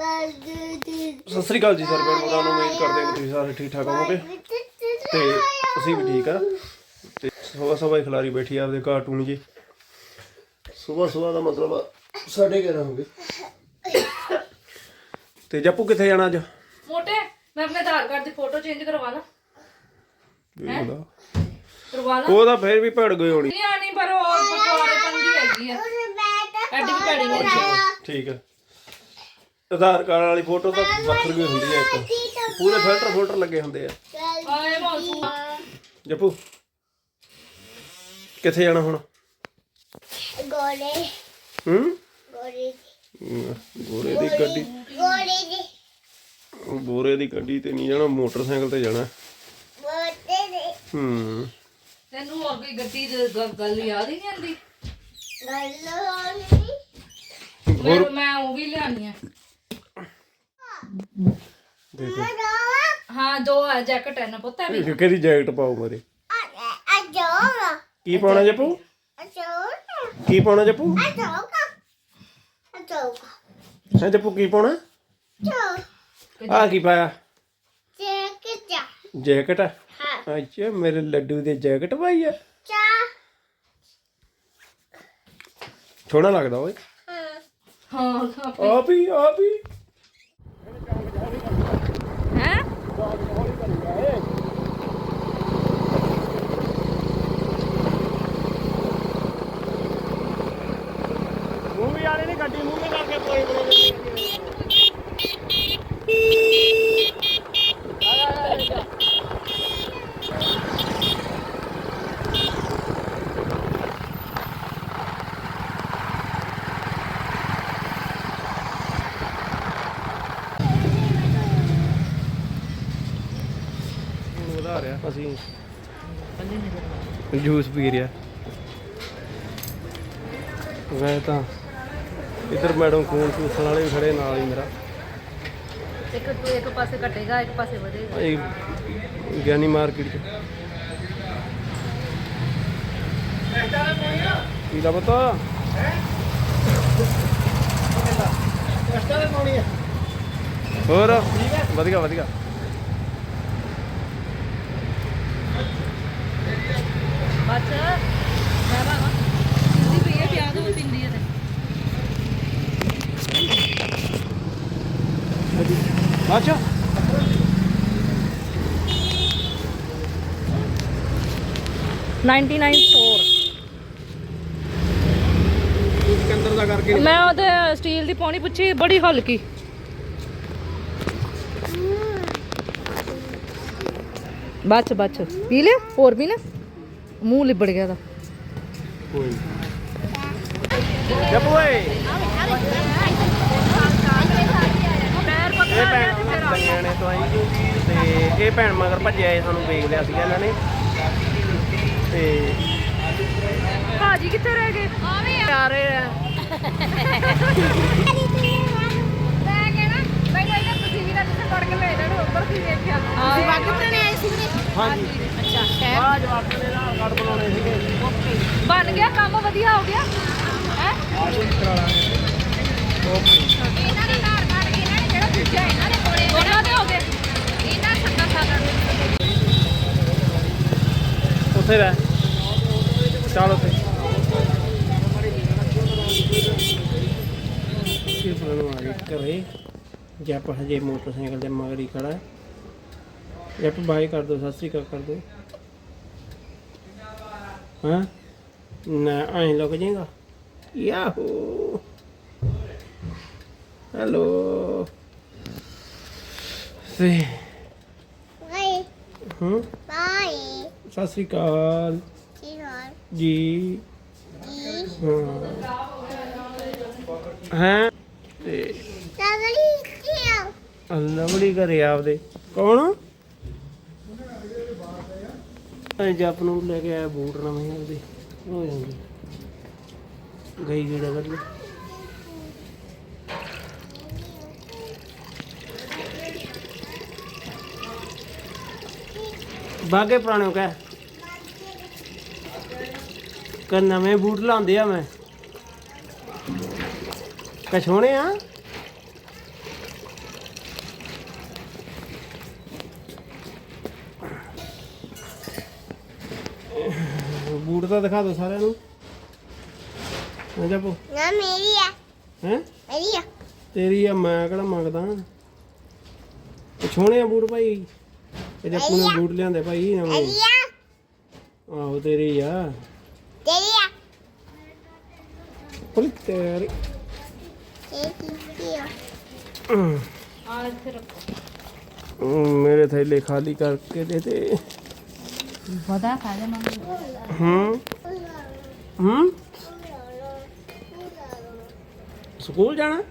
ਸਤਿ ਸ੍ਰੀ ਅਕਾਲ ਜੀ sir ban ਨੂੰ ਉਮੀਦ ਕਰਦੇ ਹਾਂ ਕਿ ਤੁਸੀਂ ਸਾਰੇ ਠੀਕ ਠਾਕ ਹੋਵੋਗੇ। ਤੇ ਅਸੀਂ ਵੀ ਠੀਕ ਆ? ਤੇ ਸਵੇਰ ਸਵੇਰ ਖਿਲਾਰੀ ਬੈਠੀ ਆ ਆਪਦੇ ਕਾਰਟੂਨ ਜੀ। ਸਵੇਰ ਸਵੇਰ ਦਾ ਮਤਲਬ ਆ ਸਾਢੇ 11 ਹੋ ਗਏ। ਤੇ ਜੱਪੂ ਕਿੱਥੇ ਜਾਣਾ ਅੱਜ? ਮੋਟੇ ਮੈਂ ਆਪਣੇ ਆਧਾਰ ਕਾਰਡ ਦੀ ਫੋਟੋ ਚੇਂਜ ਕਰਵਾ ਲਾਂ। ਉਹਦਾ ਕਰਵਾ ਲਾਂ। ਉਹਦਾ ਫੇਰ ਵੀ ਭੜ ਗਈ ਹੋਣੀ। ਨਹੀਂ ਆਣੀ ਪਰ ਉਹ ਬਕਵਾਰੇ ਪੰਦੀ ਹੈਗੀ ਆ। ਐਡੀ ਵੀ ਭੈੜੀ ਨਹੀਂ ਹੈਗੀ। ਠੀਕ ਹੈ ਆਧਾਰ ਕਾਰਡ ਵਾਲੀ ਫੋਟੋ ਤਾਂ ਵੱਖਰੀ ਹੁੰਦੀ ਹੈ ਇੱਕ। ਪੂਰੇ ਫਿਲਟਰ ਫਿਲਟਰ ਲੱਗੇ ਹੁੰਦੇ ਆ। ਆਏ ਜੱਪੂ ਕਿੱਥੇ ਜਾਣਾ ਹੁਣ? ਗੋਲੇ ਹੂੰ? ਗੋਰੇ ਦੀ। ਗੱਡੀ। ਗੋਲੇ ਦੀ। ਬੋਰੇ ਦੀ ਗੱਡੀ ਤੇ ਨਹੀਂ ਜਾਣਾ ਮੋਟਰਸਾਈਕਲ ਤੇ ਜਾਣਾ। ਬੋਤੇ ਦੇ। ਹੂੰ। ਤੈਨੂੰ ਹੋਰ ਕੋਈ ਗੱਡੀ ਦੀ ਗ- ਗੱਲ ਯਾਦ ਹੀ ਨਹੀਂ ਆਉਂਦੀ? ਗੱਲੋਂ ਹੋਰ ਮੈਂ ਮੈਂ ਉਹ ਵੀ ਲਿਆਣੀ ਆ। ਦੇਖੋ ਹਾਂ ਦੋ ਆ ਜੈਕਟ ਹੈ ਨਾ ਪੁੱਤ ਵੀ ਇਹ ਕਿਹਦੀ ਜੈਕਟ ਪਾਓ ਮੇਰੇ? ਅਜੋਗਾ ਕੀ ਪਾਉਣਾ ਜੱਪੂ? ਅਜੋਗਾ ਕੀ ਪਾਉਣਾ ਜੱਪੂ? ਅਜੋਗਾ ਅਜੋਗਾ ਹੈ ਜੱਪੂ ਕੀ ਪਾਉਣਾ? ਚੋ ਆ ਕੀ ਪਾਇਆ? ਜੈਕਟ। ਹਾਂ। ਅੱਛਾ ਮੇਰੇ ਲੱਡੂ ਦੀ ਜੈਕਟ ਪਾਈ ਆ। ਚਾ ਸੋਹਣਾ ਲੱਗਦਾ ਓਏ। ਹਾਂ ਹਾਂ ਆ ਵੀ ਆ ਵੀ ਹੈ ਮੂਵੀ ਵਾਲੇ ਨੇ ਗੱਡੀ ਮੂਵੀ ਕਰਕੇ ਕੋਈ ਬਣੇ ਰਿਹਾ ਅਸੀਂ ਜੂਸ ਪੀ ਰਿਹਾ। ਵੈਸੇ ਤਾਂ ਇੱਧਰ ਮੈਡਮ ਖੂਨ ਚੂਸਣ ਵਾਲੇ ਵੀ ਖੜੇ ਨਾਲ ਹੀ ਮੇਰਾ। ਇੱਕ ਇੱਕ ਪਾਸੇ ਘਟੇਗਾ ਇੱਕ ਪਾਸੇ ਵਧੇਗਾ। ਇਹ ਗਿਆਨੀ ਮਾਰਕੀਟ ਚ। ਕੀ ਦਾ ਪਤਾ? ਹੋਰ? ਵਧੀਆ ਵਧੀਆ। ਬਸ ਮੈਂ ਬਾਵਾ ਜਿੰਦੀ ਪਈ ਹੈ ਪਿਆ ਦੋ ਪਿੰਦੀ ਹੈ ਅੱਛਾ ਤੇ 99 ਸਟੋਰ ਸਿਕੰਦਰ ਦਾ ਕਰਕੇ। ਮੈਂ ਉਹਦੇ ਸਟੀਲ ਦੀ ਪੌਣੀ ਪੁੱਛੀ ਬੜੀ ਹਲਕੀ। ਬੱਚ ਬੱਚ ਪੀ ਲਿਆ? ਹੋਰ ਵੀ ਨਾ ਮੂੰਹ ਲਿਬੜ ਗਿਆ ਦਾ ਕੋਈ ਜੱਪੂ ਓਏ ਇਹ ਭੈਣ ਦੰਗਿਆਣੇ ਤੋਂ ਆਈ ਤੇ ਇਹ ਭੈਣ ਮਗਰ ਭੱਜਿਆ ਇਹ ਸਾਨੂੰ ਵੇਖ ਲਿਆ ਸੀਗਾ ਇਹਨਾਂ ਨੇ। ਤੇ ਭਾਜੀ ਕਿੱਥੇ ਰਹਿ ਗਏ? ਆ। ਰਹੇ ਆ ਮੈਂ ਕਹਿਣਾ ਮੈਨੂੰ ਇਹਨਾਂ ਤੁਸੀਂ ਵੀ ਨਾ ਜਿੱਥੇ ਪੜ ਕੇ ਲੈ ਜਾਣ ਉੱਧਰ ਵੀ ਵੇਖਿਆ ਤੁਸੀਂ ਵਾਕਿਆ ਬਣਾਣੇ ਆਏ ਸੀ ਵੀਰੇ ਹਾਂਜੀ ਅੱਛਾ ਸ਼ਹਿਰ ਆ ਜਵਾਕਾਂ ਨੇ ਨਾਲ ਕਾਰਡ ਬਣਾਉਣੇ ਸੀਗੇ ਬਣ ਗਿਆ ਕੰਮ ਵਧੀਆ ਹੋ ਗਿਆ ਹੈ ਆ ਜੋ ਕਰਾ ਲਾਂਗੇ ਇਹਨਾਂ ਦਾ ਆਧਾਰ ਕਾਰਡ ਇਹਨਾਂ ਨੇ ਜਿਹੜਾ ਦੂਜਾ ਇਹਨਾਂ ਦੇ ਕੋਲੇ ਉਹਨਾਂ ਦੇ ਹੋ ਗਏ ਇਹਨਾਂ ਸੱਤਾ ਸਾਲਾਂ ਉੱਥੇ ਰਹਿ। ਚੱਲ ਉੱਥੇ। ਇਹ ਪ੍ਰੋਬਲਮ ਆ ਗਈ ਘਰੇ। ਜੱਪ ਹਜੇ ਮੋਟਰਸਾਈਕਲ ਦੇ ਮਗਰ ਹੀ ਖੜਾ ਹੈ। ਜੱਪ ਬਾਈ ਕਰ ਦੋ ਸਤਿ ਸ੍ਰੀ ਅਕਾਲ ਕਰ ਦੋ ਹਾਂ? ਨਾ ਐਂ ਲੁਕ ਜਾਏਗਾ। ਯਾਹੂ। ਹੈਲੋ। ਸੇ ਬਾਈ ਹੂੰ? ਬਾਈ ਸਤਿ ਸ੍ਰੀ ਅਕਾਲ। ਕੀ ਹਾਲ? ਜੀ। ਕੀ ਹਾਂ? ਤੇ ਚਾਵਲੀ ਕੀ ਲਵਲੀ ਘਰੇ ਆਪਦੇ। ਕੌਣ? ਅਜੇ ਜਪ ਨੂੰ ਲੈ ਕੇ ਆਇਆ ਬੂਟ ਨਵੇਂ ਉਹਦੇ। ਹੋ ਜਾਂਦੇ। ਗਈ ਗੇੜਾ ਕਰ ਬਾਗੇ ਪੁਰਾਣੇ ਕਹੇ ਕ। ਨਵੇਂ ਬੂਟ ਲਾਉਂਦੇ ਆ ਮੈਂ। ਕ ਸੋਹਣੇ ਆ। ਬੂਟ ਤਾਂ ਦਿਖਾ ਦਿਓ ਸਾਰਿਆਂ ਨੂੰ। ਆ ਜਾ ਪੋ ਨਾ ਮੇਰੀ ਆ। ਹੈ? ਮੇਰੀ ਆ। ਤੇਰੀ ਆ ਮੈਂ ਕਿਹੜਾ ਮੰਗਦਾ। ਸੋਹਣੇ ਆ ਬੂਟ ਭਾਈ। ਇਹ ਜੱਪੂ ਨੇ ਬੂਟ ਲਿਆਂਦੇ ਭਾਈ ਨਵੇਂ। ਆਹੋ ਤੇਰੀ ਆ। ਤੇਰੀ ਆ। ਪੁੱਲ ਤੇਰੀ। ਮੇਰੇ ਥੈਲੇ ਖਾਲੀ ਕਰਕੇ ਦੇ ਦੇ। ਵਧਾ ਖਾ ਜਾ ਮੰਮੀ। ਹੂੰ। ਹੂੰ। ਸਕੂਲ ਜਾਣਾ?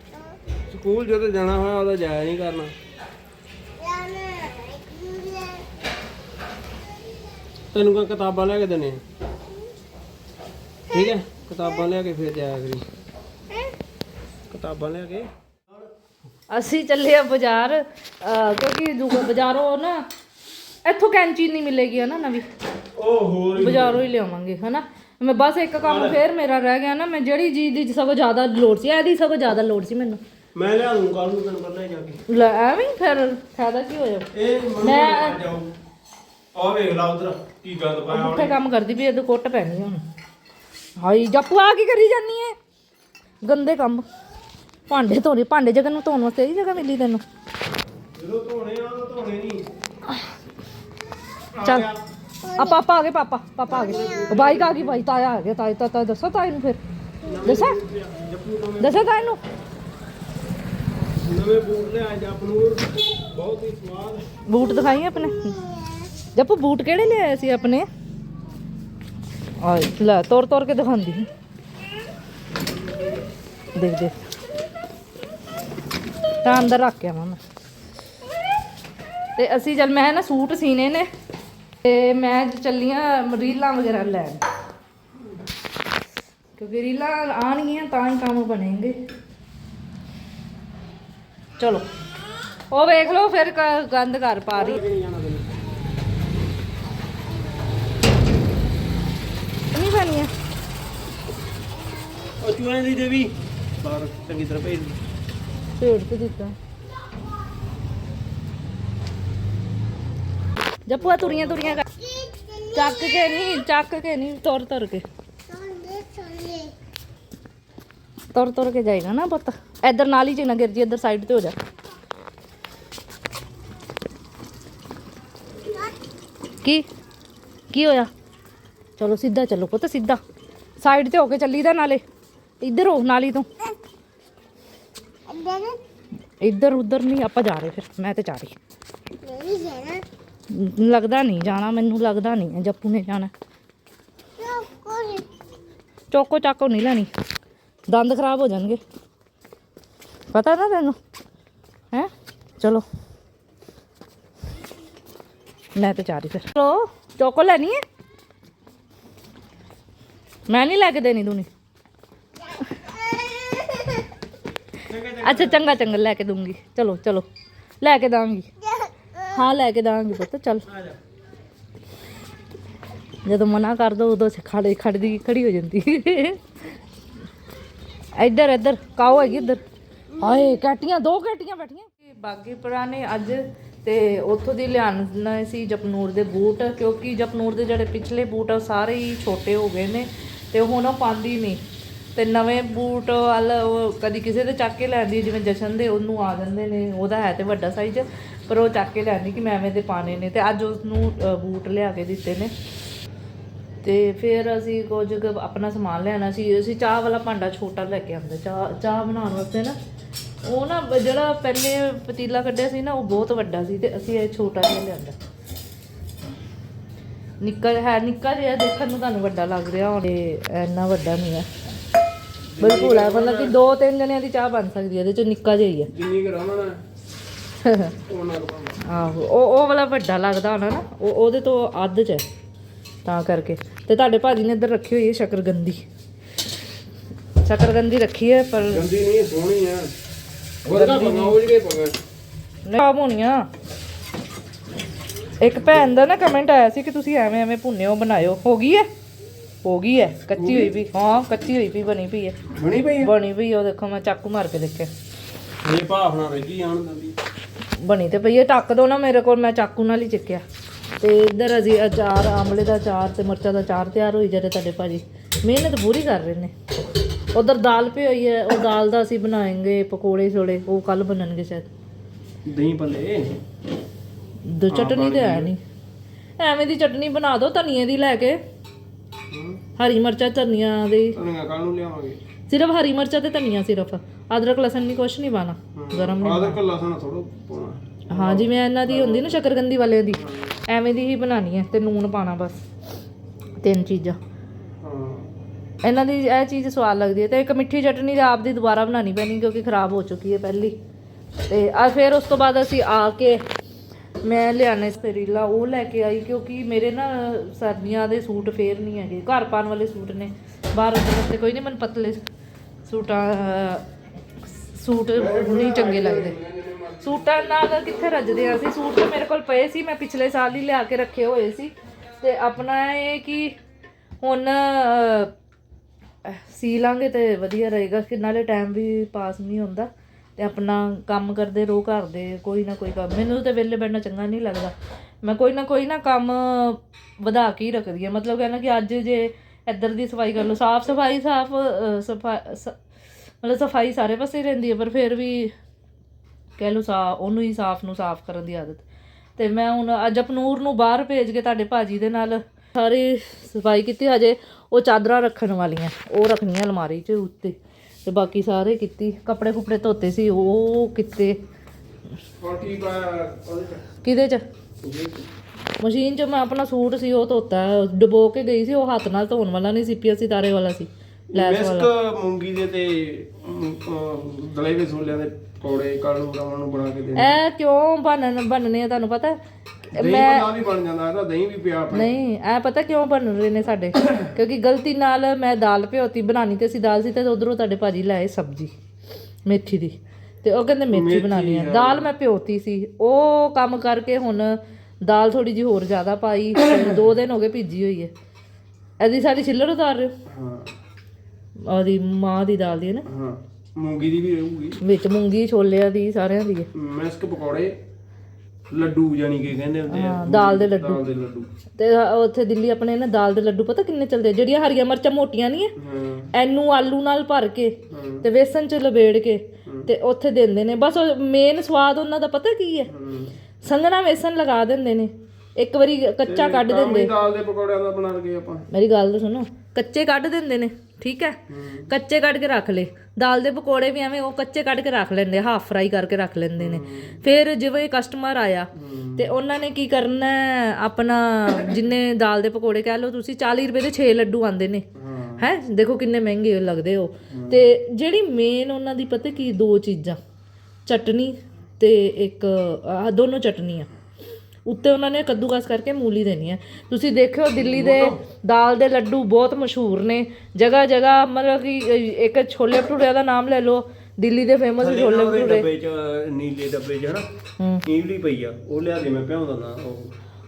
ਸਕੂਲ ਜਦੋਂ ਜਾਣਾ ਹੋਇਆ ਉਹਦਾ ਜਾਇਆ ਨਹੀਂ ਕਰਨਾ। ਤੈਨੂੰ ਕਾ ਕਿਤਾਬਾਂ ਲੈ ਕੇ ਦੇਣੇ ਆ। ਠੀਕ ਹੈ ਕਿਤਾਬਾਂ ਲੈ ਕੇ ਫਿਰ ਜਾਇਆ ਕਰੀ। ਕਿਤਾਬਾਂ ਲੈ ਕੇ। ਅਸੀਂ ਚੱਲੇ ਆ ਬਾਜ਼ਾਰ ਅਹ ਕਿਉਂਕਿ ਦੂਗਾ ਬਾਜ਼ਾਰੋਂ ਨਾ ਇੱਥੋਂ ਕੈਂਚੀ ਨਹੀਂ ਮਿਲੇਗੀ ਨਾ ਨਵੀਂ। ਉਹ ਹੋਰ ਬਾਜ਼ਾਰੋਂ ਹੀ ਲਿਆਵਾਂਗੇ ਹਨਾ। ਮੈਂ ਬਸ ਇੱਕ ਕੰਮ ਫੇਰ ਮੇਰਾ ਰਹਿ ਗਿਆ ਨਾ ਮੈਂ ਜਿਹੜੀ ਚੀਜ਼ ਦੀ ਸਗੋਂ ਜ਼ਿਆਦਾ ਲੋੜ ਸੀ ਇਹਦੀ ਸਗੋਂ ਜ਼ਿਆਦਾ ਲੋੜ ਸੀ ਮੈਨੂੰ। ਮੈਂ ਲਿਆ ਦੂੰ ਕੱਲ ਨੂੰ ਤੈਨੂੰ ਕੱਲਾ ਹੀ ਜਾ ਕੇ। ਲੈ ਐਵੇਂ ਹੀ ਫਿਰ ਫਾਇਦਾ ਕੀ ਹੋਇਆ? ਇਹ ਮੈਂ- ਜਾਓ ਆ ਵੇਖ ਲਾ ਉਧਰ ਕੀ ਗੰਦ ਪਾਇਆ ਉੱਥੇ ਕੰਮ ਕਰਦੀ ਵੀ ਇਹਦੇ ਕੁੱਟ ਪੈਣੀ ਹੁਣ। ਹਾਈ ਜੱਪੂ ਆ ਕੀ ਕਰੀ ਜਾਨੀ ਐ? ਗੰਦੇ ਕੰਮ। ਭਾਂਡੇ ਧੋਣੇ ਭਾਂਡੇ ਜਗਨ ਨੂੰ ਧੋਣ ਵਾਸਤੇ ਇਹ ਜਗ੍ਹਾ ਮਿਲੀ ਤੈਨੂੰ। ਜਦੋਂ ਧੋਣੇ ਆ ਤਾਂ ਧੋਣੇ ਨਹੀਂ। ਚੱਲ ਆ ਪਾਪਾ ਆ ਗਏ ਪਾਪਾ ਪਾਪਾ ਆ ਗਏ। ਉਹ ਬਾਈਕ ਆ ਗਈ ਬਾਈ ਤਾਇਆ ਆ ਗਿਆ ਤਾਇਆ ਤਾਇਆ ਦੱਸੋ ਤਾਇਆ ਨੂੰ ਫਿਰ। ਦੱਸਾਂ। ਦੱਸਾਂ ਤਾਇਆ ਨੂੰ। ਨਵੇਂ ਬੂਟ ਲਿਆ ਜਪਨੂਰ। ਬਹੁਤ ਹੀ ਸਵਾਦ। ਬੂਟ ਦਿਖਾਈ ਆਪਣੇ? ਜੱਪੂ ਬੂਟ ਕਿਹੜੇ ਲਿਆਏ ਸੀ ਆਪਣੇ? ਆ ਲੈ, ਤੋਰ ਤੋਰ ਕੇ ਦਿਖਾਉਂਦੀ। ਦੇਖ ਦੇਖ। ਤਾਂ ਅੰਦਰ ਰੱਖ ਕੇ ਮੈਂ। ਤੇ ਅਸੀਂ ਚੱਲ, ਮੈਂ ਨਾ ਸੂਟ ਸੀਨੇ ਨੇ, ਤੇ ਮੈਂ ਚੱਲੀਆਂ ਰੀਲਾਂ ਵਗੈਰਾ ਲੈਣ। ਕਿਉਂਕਿ ਰੀਲਾਂ ਆਣਗੀਆਂ ਤਾਂ ਹੀ ਕੰਮ ਬਣेंगे ਚਲੋ। ਉਹ ਵੇਖ ਲਓ, ਫਿਰ ਕ- ਗੰਦ ਘਰ ਪਾ ਰਹੀ ਨਹੀਂ ਪਾਣੀ ਹੈ ਉਹ ਚੂਹੇ ਦੀ ਦੇਵੀ? ਬਾਹਰ ਚੰਗੀ ਤਰ੍ਹਾਂ ਭੇਜ ਦੀ। ਭੇੜ ਤੇ ਦਿੱਤਾ। ਜੱਪੂਆ ਤੁਰੀਆਂ ਤੁਰੀਆਂ ਕਰ। ਚੱਕ ਕੇ ਨਹੀਂ ਚੱਕ ਕੇ ਨਹੀਂ ਤੁਰ ਤੁਰ ਕੇ। ਤੁਰ ਤੁਰ ਕੇ ਜਾਏਗਾ ਨਾ ਪੁੱਤ। ਇੱਧਰ ਨਾਲੀ ਚ ਨਾ ਗਿਰ ਜੀ ਇੱਧਰ ਸਾਈਡ ਤੇ ਹੋ ਜਾ। ਕੀ? ਕੀ ਹੋਇਆ? ਚਲੋ ਸਿੱਧਾ ਚੱਲੋ ਪੁੱਤ ਸਿੱਧਾ। ਸਾਈਡ ਤੇ ਹੋ ਕੇ ਚੱਲੀਦਾ ਨਾਲੇ। ਇੱਧਰ ਹੋ ਨਾਲੀ ਤੋਂ। ਇੱਧਰ ਉੱਧਰ ਨਹੀਂ ਆਪਾਂ ਜਾ ਰਹੇ ਫਿਰ ਮੈਂ ਤੇ ਜਾ ਰਹੀ। ਲੱਗਦਾ ਨਹੀਂ ਜਾਣਾ ਮੈਨੂੰ ਲੱਗਦਾ ਨਹੀਂ ਹੈ ਜੱਪੂ ਨੇ ਜਾਣਾ। ਚੋਕੋ ਚਾਕੋ ਨਹੀਂ ਲੈਣੀ ਦੰਦ ਖਰਾਬ ਹੋ ਜਾਣਗੇ। ਪਤਾ ਨਾ ਤੈਨੂੰ ਹੈ? ਚਲੋ। ਮੈਂ ਤੇ ਜਾ ਰਹੀ ਫਿਰ। ਚਲੋ ਚੋਕੋ ਲੈਣੀ ਹੈ? ਮੈਂ ਨਹੀਂ ਲੈ ਕੇ ਦੇਣੀ ਤੂੰ ਅੱਛਾ, ਚੰਗਾ ਚੰਗਾ, ਲੈ ਕੇ ਦੂੰਗੀ ਚਲੋ ਚਲੋ। ਲੈ ਕੇ ਦਾਂਗੀ। ਹਾਂ, ਲੈ ਕੇ ਦਾਂਗੀ ਪੁੱਤ, ਚੱਲ। ਜਦੋਂ ਮਨਾ ਕਰ ਦੋ, ਉਦੋਂ ਖੜੇ, ਖੜਦੀ, ਖੜੀ ਹੋ ਜਾਂਦੀ। ਇੱਧਰ ਇੱਧਰ, ਕਾਓ ਹੈਗੀ ਇੱਧਰ? ਹਾਏ, ਕੈਟੀਆਂ, ਦੋ ਕੈਟੀਆਂ ਬੈਠੀਆਂ। ਬਾਗੀ ਨੇ ਅੱਜ ਤੇ ਉੱਥੋਂ ਦੀ ਲਿਆਉਣਾ ਸੀ ਜਪਨੂਰ ਦੇ ਬੂਟ, ਕਿਉਂਕਿ ਜਪਨੂਰ ਦੇ ਜਿਹੜੇ ਪਿਛਲੇ ਬੂਟ ਆ ਸਾਰੇ ਹੀ ਛੋਟੇ ਹੋ ਗਏ ਨੇ ਤੇ ਹੁਣ ਉਹ ਪਾਉਂਦੀ ਨਹੀਂ। ਤੇ ਨਵੇਂ ਬੂਟ ਵਾਲ ਉਹ ਕਦੀ ਕਿਸੇ ਦੇ ਚੱਕ ਕੇ ਲੈਂਦੀ ਜਿਵੇਂ ਜਸ਼ਨ ਦੇ ਉਹਨੂੰ ਆ ਜਾਂਦੇ ਨੇ, ਉਹਦਾ ਹੈ ਤੇ ਵੱਡਾ ਸਾਈਜ਼ ਪਰ ਉਹ ਚੱਕ ਕੇ ਲੈਂਦੀ ਕਿ ਮੈਂ ਐਵੇਂ ਦੇ ਪਾਣੇ ਨੇ ਤੇ ਅੱਜ ਉਸ ਨੂੰ ਬੂਟ ਲਿਆ ਕੇ ਦਿੱਤੇ ਨੇ। ਤੇ ਫਿਰ ਅਸੀਂ ਕੁਝ ਆਪਣਾ ਸਮਾਨ ਲੈਣਾ ਸੀ, ਅਸੀਂ ਚਾਹ ਵਾਲਾ ਭਾਂਡਾ ਛੋਟਾ ਲੈ ਕੇ ਆਂਦੇ ਚਾਹ ਚਾਹ ਬਣਾਉਣ ਵਾਸਤੇ ਨਾ। ਉਹ ਨਾ ਜਿਹੜਾ ਪਹਿਲੇ ਪਤੀਲਾ ਕੱਢਿਆ ਸੀ ਨਾ, ਉਹ ਬਹੁਤ ਵੱਡਾ ਸੀ ਤੇ ਅਸੀਂ ਇਹ ਛੋਟਾ ਜਿਹਾ ਲਿਆਂਦਾ। ਨਿੱਕਾ ਹੈ ਨਿੱਕਾ ਜਿਹਾ ਦੇਖਣ ਨੂੰ ਤੁਹਾਨੂੰ ਵੱਡਾ ਲੱਗ ਰਿਹਾ ਹੁਣ ਇਹ ਇੰਨਾ ਵੱਡਾ ਨਹੀਂ ਹੈ। ਬਿਲਕੁਲ ਹੈ ਮਤਲਬ ਕਿ ਦੋ ਤਿੰਨ ਜਣਿਆਂ ਦੀ ਚਾਹ ਬਣ ਸਕਦੀ ਹੈ ਇਹਦੇ ਚ ਨਿੱਕਾ ਜਿਹਾ ਹੀ ਹੈ। ਜਿੰਨੀ ਕੁ ਰਮਣ ਹੈ ਉਹਨਾਂ ਕੁ ਆਹੋ ਉਹ ਉਹ ਵਾਲਾ ਵੱਡਾ ਲੱਗਦਾ ਹੋਣਾ ਨਾ ਉਹ ਉਹਦੇ ਤੋਂ ਅੱਧ ਚ ਹੈ ਤਾਂ ਕਰਕੇ। ਤੇ ਤੁਹਾਡੇ ਭਾਜੀ ਨੇ ਇੱਧਰ ਰੱਖੀ ਹੋਈ ਹੈ ਸ਼ਕਰਗੰਦੀ। ਸ਼ਕਰਗੰਦੀ ਰੱਖੀ ਹੈ ਪਰ ਗੰਦੀ ਨਹੀਂ ਸੋਹਣੀ ਆ ਉਹਦਾ ਹੋ ਜਗੇ ਪੰਗਾ ਖਰਾਬ ਹੋਣੀਆਂ ਇੱਕ ਭੈਣ ਦਾ ਨਾ ਕਮੈਂਟ ਆਇਆ ਸੀ ਕਿ ਤੁਸੀਂ ਐਵੇਂ ਐਵੇਂ ਭੁੰਨਿਓ ਬਣਾਇਓ। ਹੋ ਗਈ ਹੈ? ਹੋ ਗਈ ਹੈ ਕੱਚੀ ਹੋਈ ਵੀ ਹਾਂ ਕੱਚੀ ਹੋਈ ਵੀ ਬਣੀ ਪਈ ਹੈ। ਬਣੀ ਪਈ ਆ ਬਣੀ ਪਈ ਉਹ ਦੇਖੋ ਮੈਂ ਚਾਕੂ ਮਾਰ ਕੇ ਦੇਖਿਆ। ਇਹ ਭਾਫ ਨਾਲ ਰਹਿ ਗਈ ਆਣ ਦਿੰਦੀ ਬਣੀ ਤੇ ਪਈ ਹੈ ਟੱਕ ਦੋ ਨਾ ਮੇਰੇ ਕੋਲ ਮੈਂ ਚਾਕੂ ਨਾਲ ਹੀ ਚੱਕਿਆ। ਤੇ ਇੱਧਰ ਅਸੀਂ ਅਚਾਰ ਆਮਲੇ ਦਾ ਅਚਾਰ ਤੇ ਮਿਰਚਾਂ ਦਾ ਅਚਾਰ ਤਿਆਰ ਹੋਈ ਜਾਂਦੇ ਤੁਹਾਡੇ ਭਾਜੀ। ਮਿਹਨਤ ਪੂਰੀ ਕਰ ਰਹੇ ਨੇ। ਉਧਰ ਦਾਲ ਪਈ ਹੋਈ ਹੈ ਉਹ ਦਾਲ ਦਾ ਅਸੀਂ ਬਣਾਏਂਗੇ ਪਕੌੜੇ ਛੋੜੇ ਉਹ ਕੱਲ ਬਣਨਗੇ ਸ਼ਾਇਦ। ਦਹੀਂ ਭੱਲੇ ਦੋ ਚਟਨੀ ਤੇ ਹੈ ਨਹੀਂ। ਐਵੇਂ ਦੀ ਚਟਨੀ ਬਣਾ ਦਿਓ ਧਨੀਏ ਦੀ ਲੈ ਕੇ। ਹਰੀ ਮਿਰਚਾਂ ਧਨੀਆ ਦੀ। ਤੁਹਾਨੂੰ ਕੱਲ ਨੂੰ ਲਿਆਵਾਂਗੇ। ਸਿਰਫ ਹਰੀ ਮਿਰਚਾਂ ਤੇ ਧਨੀਆ ਸਿਰਫ। ਅਦਰਕ ਲਸਣ ਨਹੀਂ ਕੁਛ ਨਹੀਂ ਪਾਣਾ ਗਰਮ ਨਹੀਂ ਆਦਰ ਕੱਲਾ ਸਾਨਾ ਥੋੜਾ ਪਾਉਣਾ। ਹਾਂ ਜਿਵੇਂ ਇਹਨਾਂ ਦੀ ਹੁੰਦੀ ਨਾ ਸ਼ਕਰਗੰਦੀ ਵਾਲਿਆਂ ਦੀ ਐਵੇਂ ਦੀ ਹੀ ਬਣਾਣੀ ਹੈ ਤੇ ਨੂਨ ਪਾਣਾ ਬਸ। ਤਿੰਨ ਚੀਜ਼ਾਂ। ਇਹਨਾਂ ਦੀ ਇਹ ਚੀਜ਼ ਸਵਾਦ ਲੱਗਦੀ ਹੈ ਤੇ ਇੱਕ ਮਿੱਠੀ ਚਟਨੀ ਤੇ ਆਪ ਦੀ ਦੁਬਾਰਾ ਬਣਾਣੀ ਪੈਣੀ ਕਿਉਂਕਿ ਖਰਾਬ ਹੋ ਚੁੱਕੀ ਹੈ ਪਹਿਲੀ। ਤੇ ਆ ਫਿਰ ਉਸ ਤੋਂ ਬਾਅਦ ਅਸੀਂ ਆ ਕੇ ਮੈਂ ਲਿਆਣੇ ਸਰੀਲਾ ਉਹ ਲੈ ਕੇ ਆਈ ਕਿਉਂਕਿ ਮੇਰੇ ਨਾ ਸਰਦੀਆਂ ਦੇ ਸੂਟ ਫੇਰ ਨਹੀਂ ਹੈਗੇ, ਘਰ ਪਾਉਣ ਵਾਲੇ ਸੂਟ ਨੇ, ਬਾਹਰ ਅੰਦਰ ਵਾਸਤੇ ਕੋਈ ਨਹੀਂ, ਮੈਨੂੰ ਪਤਲੇ ਸੂਟਾਂ, ਸੂਟ ਨਹੀਂ ਚੰਗੇ ਲੱਗਦੇ। ਸੂਟਾਂ ਨਾਲ ਕਿੱਥੇ ਰੱਜਦੇ ਆ ਅਸੀਂ? ਸੂਟ ਤਾਂ ਮੇਰੇ ਕੋਲ ਪਏ ਸੀ, ਮੈਂ ਪਿਛਲੇ ਸਾਲ ਹੀ ਲਿਆ ਕੇ ਰੱਖੇ ਹੋਏ ਸੀ। ਤੇ ਆਪਣਾ ਇਹ ਕਿ ਹੁਣ ਸੀ ਲਾਂਗੇ ਤੇ ਵਧੀਆ ਰਹੇਗਾ, ਕਿ ਨਾਲੇ ਟਾਈਮ ਵੀ ਪਾਸ ਨਹੀਂ ਹੁੰਦਾ। ਅਤੇ ਆਪਣਾ ਕੰਮ ਕਰਦੇ ਰਹੋ ਘਰ ਦੇ, ਕੋਈ ਨਾ ਕੋਈ ਕੰਮ। ਮੈਨੂੰ ਤਾਂ ਵਿਹਲੇ ਬੈਠਣਾ ਚੰਗਾ ਨਹੀਂ ਲੱਗਦਾ। ਮੈਂ ਕੋਈ ਨਾ ਕੋਈ ਨਾ ਕੰਮ ਵਧਾ ਕੇ ਹੀ ਰੱਖਦੀ ਹਾਂ। ਮਤਲਬ ਕਹਿੰਦਾ ਕਿ ਅੱਜ ਜੇ ਇੱਧਰ ਦੀ ਸਫ਼ਾਈ ਕਰ ਲਓ, ਸਾਫ਼ ਸਫ਼ਾਈ ਸਾਫ਼ ਸਫ਼ਾਈ ਮਤਲਬ ਸਫ਼ਾਈ ਸਾਰੇ ਪਾਸੇ ਰਹਿੰਦੀ ਹੈ, ਪਰ ਫਿਰ ਵੀ ਕਹਿ ਲਓ ਸਾ, ਉਹਨੂੰ ਹੀ ਸਾਫ਼ ਨੂੰ ਸਾਫ਼ ਕਰਨ ਦੀ ਆਦਤ। ਤੇ ਮੈਂ ਹੁਣ ਅੱਜ ਅਪਨੂਰ ਨੂੰ ਬਾਹਰ ਭੇਜ ਕੇ ਤੁਹਾਡੇ ਭਾਜੀ ਦੇ ਨਾਲ ਸਾਰੀ ਸਫ਼ਾਈ ਕੀਤੀ। ਹਜੇ ਉਹ ਚਾਦਰਾਂ ਰੱਖਣ ਵਾਲੀਆਂ, ਉਹ ਰੱਖਣੀਆਂ ਅਲਮਾਰੀ 'ਚ ਉੱਤੇ। ਤੇ ਬਾਕੀ ਸਾਰੇ ਕੀਤੀ। ਕੱਪੜੇ ਕੁਪੜੇ ਧੋਤੇ ਸੀ ਉਹ ਕੀਤੇ। ਹੋਰ ਕੀ ਪਾਇਆ ਉਹਦੇ ਚ ਕਿਹਦੇ 'ਚ? ਮਸ਼ੀਨ 'ਚ। ਮੈਂ ਆਪਣਾ ਸੂਟ ਸੀ ਉਹ ਧੋਤਾ। ਡੁਬੋ ਕੇ ਗਈ ਸੀ ਉਹ ਹੱਥ ਨਾਲ ਧੋਣ ਵਾਲਾ ਨਹੀਂ ਸੀ ਪਿਆ ਸਿਤਾਰੇ ਵਾਲਾ ਸੀ ਲੈਸ ਵਾਲਾ। ਮਿਸਕ ਮੂੰਗੀ ਦੇ ਤੇ ਅਮ, ਅਮ, ਦਲੇਵੇ ਛੋਲਿਆਂ ਦੇ ਪਕੌੜੇ ਕੱਲ ਨੂੰ ਰਾਵਣ ਨੂੰ ਬਣਾ ਕੇ ਦੇਣੇ। ਇਹ ਕਿਉਂ ਬਣਨ ਬਣਨੇ ਆ ਤੁਹਾਨੂੰ ਪਤਾ? ਦਹੀਂ ਬੰਦਾ ਵੀ ਬਣ ਜਾਂਦਾ ਇਹਦਾ ਦਹੀਂ ਵੀ ਪਿਆ ਆਪਣੇ। ਨਹੀਂ ਇਹ ਪਤਾ ਕਿਉਂ ਬਣ ਰਹੇ ਨੇ ਸਾਡੇ? ਕਿਉਂਕਿ ਗਲਤੀ ਨਾਲ ਮੈਂ ਦਾਲ ਭਿਓਤੀ ਬਣਾਣੀ ਤੇ ਸੀ ਦਾਲ ਸੀ ਤੇ ਉਧਰੋਂ ਤੁਹਾਡੇ ਭਾਜੀ ਲਾਏ ਸਬਜ਼ੀ ਮੇਥੀ ਦੀ। ਤੇ ਉਹ ਕਹਿੰਦੇ ਮੇਥੀ ਬਣਾਣੀ ਹੈ ਦਾਲ ਮੈਂ ਭਿਓਤੀ ਸੀ। ਉਹ ਕੰਮ ਕਰਕੇ ਹੁਣ ਦਾਲ ਥੋੜੀ ਜੀ ਹੋਰ ਜ਼ਿਆਦਾ ਪਾਈ ਦੋ ਦਿਨ ਹੋ ਗਏ ਭਿੱਜੀ ਹੋਈ ਹੈ। ਇਹਦੀ ਸਾਡੀ ਛਿੱਲਰ ਉਤਾਰ ਰਹੇ ਹੋ? ਹਾਂ। ਉਹਦੀ ਮਾਂ ਦੀ ਦਾਲ ਦੀ ਹੈ ਨਾ? ਹਾਂ। ਮੂੰਗੀ ਦੀ ਵੀ ਰਹੂਗੀ। ਵਿੱਚ ਮੂੰਗੀ ਛੋਲਿਆਂ ਦੀ ਸਾਰਿਆਂ ਦੀ। ਹੈ ਮਿਸਕ ਪਕੌੜੇ ਲੱਡੂ ਜਾਨੀ ਕਿ ਕਹਿੰਦੇ ਹੁੰਦੇ ਆ। ਹਾਂ, ਦਾਲ ਦੇ ਲੱਡੂ। ਦਾਲ ਦੇ ਲੱਡੂ। ਤੇ ਉੱਥੇ ਦਿੱਲੀ ਆਪਣੇ ਨਾ ਦਾਲ ਦੇ ਲੱਡੂ ਪਤਾ ਕਿੰਨੇ ਚੱਲਦੇ ਆ? ਜਿਹੜੀਆਂ ਹਰੀਆਂ ਮਿਰਚਾਂ ਮੋਟੀਆਂ ਨਹੀਂ ਹਾਂ ਐਨੂੰ ਆਲੂ ਨਾਲ ਭਰ ਕੇ ਤੇ ਵੇਸਣ ਚ ਲਬੇੜ ਕੇ ਤੇ ਉੱਥੇ ਦਿੰਦੇ ਨੇ। ਬਸ ਮੇਨ ਸਵਾਦ ਉਹਨਾਂ ਦਾ ਪਤਾ ਕੀ ਹੈ ਹਮ। ਸੰਘਣਾ ਵੇਸਣ ਲਗਾ ਦਿੰਦੇ ਨੇ। ਇੱਕ ਵਾਰੀ ਕੱਚਾ ਕੱਢ ਦਿੰਦੇ। ਦਾਲ ਦੇ ਪਕੌੜਿਆਂ ਦਾ ਬਣਾ ਲਗੇ ਆਪਾਂ। ਮੇਰੀ ਗੱਲ ਤਾਂ ਸੁਣੋ। ਕੱਚੇ ਕੱਢ ਦਿੰਦੇ ਨੇ, ਠੀਕ ਹੈ? ਕੱਚੇ ਕੱਢ ਕੇ ਰੱਖ ਲੇ ਦਾਲ ਦੇ ਪਕੌੜੇ ਵੀ ਐਵੇਂ ਉਹ ਕੱਚੇ ਕੱਢ ਕੇ ਰੱਖ ਲੈਂਦੇ ਹਾਫ ਫਰਾਈ ਕਰਕੇ ਰੱਖ ਲੈਂਦੇ ਨੇ। ਫਿਰ ਜਿਵੇਂ ਕਸਟਮਰ ਆਇਆ ਤੇ ਉਹਨਾਂ ਨੇ ਕੀ ਕਰਨਾ ਆਪਣਾ ਜਿੰਨੇ ਦਾਲ ਦੇ ਪਕੌੜੇ ਕਹਿ ਲਓ ਤੁਸੀਂ 40 ਰੁਪਏ ਦੇ 6 ਲੱਡੂ ਆਂਦੇ ਨੇ। ਹਾਂ? ਹੈ ਦੇਖੋ ਕਿੰਨੇ ਮਹਿੰਗੇ ਲੱਗਦੇ ਹੋ ਤੇ ਜਿਹੜੀ ਮੇਨ ਉਹਨਾਂ ਦੀ ਪਤਾ ਕੀ, ਦੋ ਚੀਜ਼ਾਂ। ਚਟਨੀ ਤੇ ਇੱਕ, ਆਹ ਦੋਨੋਂ ਚਟਨੀਆਂ। ਉੱਤੇ ਉਹਨਾਂ ਨੇ ਕੱਦੂਕਸ ਕਰਕੇ ਮੂਲੀ ਦੇਣੀ ਹੈ। ਤੁਸੀਂ ਦੇਖਿਓ ਦਿੱਲੀ ਦੇ ਦਾਲ ਦੇ ਲੱਡੂ ਬਹੁਤ ਮਸ਼ਹੂਰ ਨੇ। ਜਗ੍ਹਾ ਜਗ੍ਹਾ ਮਤਲਬ ਕਿ ਇੱਕ ਛੋਲੇ ਭਟੂਰਿਆਂ ਦਾ ਨਾਮ ਲੈ ਲਓ। ਦਿੱਲੀ ਦੇ ਫੇਮਸ ਛੋਲੇ ਭਟੂਰੇ। ਡੱਬੇ ਚ ਨੀਲੇ ਡੱਬੇ ਚ ਹਨਾ ਈਵਲੀ ਪਈ ਆ। ਉਹ ਲਿਆ ਦੇ ਮੈਂ ਭਿਉਂਦਾ ਨਾ ਉਹ।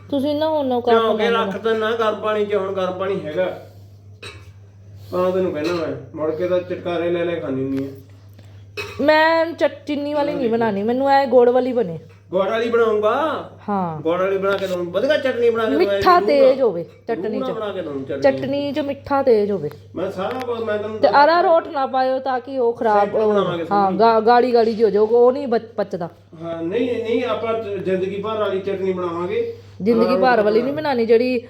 ਤੁਸੀਂ ਨਾ ਹੁਣ ਉਹ ਕੰਮ ਕੇ ਰੱਖ ਦਿੰਨਾ ਗਰਮ ਪਾਣੀ ਚ ਹੁਣ ਗਰਮ ਪਾਣੀ ਹੈਗਾ। ਤਾਂ ਤੈਨੂੰ ਕਹਿਣਾ ਮੈਂ ਮੁੜ ਕੇ ਤਾਂ ਚਟਕਾਰੇ ਲੈ ਲੈ ਖਾਣੀ ਆ। ਮੈਂ ਚਟ ਚੀਨੀ ਵਾਲੀ ਨਹੀਂ ਬਣਾਣੀ ਮੈਨੂੰ ਐ ਗੁੜ ਵਾਲੀ ਬਣੇ। ਗੋੜ ਵਾਲੀ ਬਣਾਉਂਗਾ। ਹਾਂ। ਗੋੜ ਵਾਲੀ ਬਣਾ ਕੇ ਦਊਂ। ਵਧੀਆ ਚਟਨੀ ਬਣਾ ਕੇ ਮਿੱਠਾ ਤੇਜ਼ ਹੋਵੇ ਚਟਨੀ ਚ। ਬਣਾ ਕੇ ਦਊਂ ਚਟਨੀ। ਚਟਨੀ ਚ ਮਿੱਠਾ ਤੇਜ਼ ਹੋਵੇ। ਮੈਂ ਸਾਰਾ ਕੁਝ ਮੈਂ ਤੈਨੂੰ ਤੇ ਅਰਾ ਰੋਟ ਨਾ ਪਾਇਓ ਤਾਂ ਕਿ ਉਹ ਖਰਾਬ ਬਣਾਵਾਂਗੇ ਹਾਂ ਗਾ- ਗਾੜੀ ਗਾੜੀ ਜਿਹੀ ਹੋ ਉਹ ਨਹੀਂ ਬਚ- ਪਚਦਾ। ਹਾਂ ਨਹੀਂ ਨਹੀਂ ਆਪਾਂ ਜ- ਜ਼ਿੰਦਗੀ ਭਰ ਵਾਲੀ ਚਟਨੀ ਬਣਾਵਾਂਗੇ। ਜ਼ਿੰਦਗੀ ਭਰ ਵਾਲੀ ਨਹੀਂ ਬਣਾਣੀ ਜਿਹੜੀ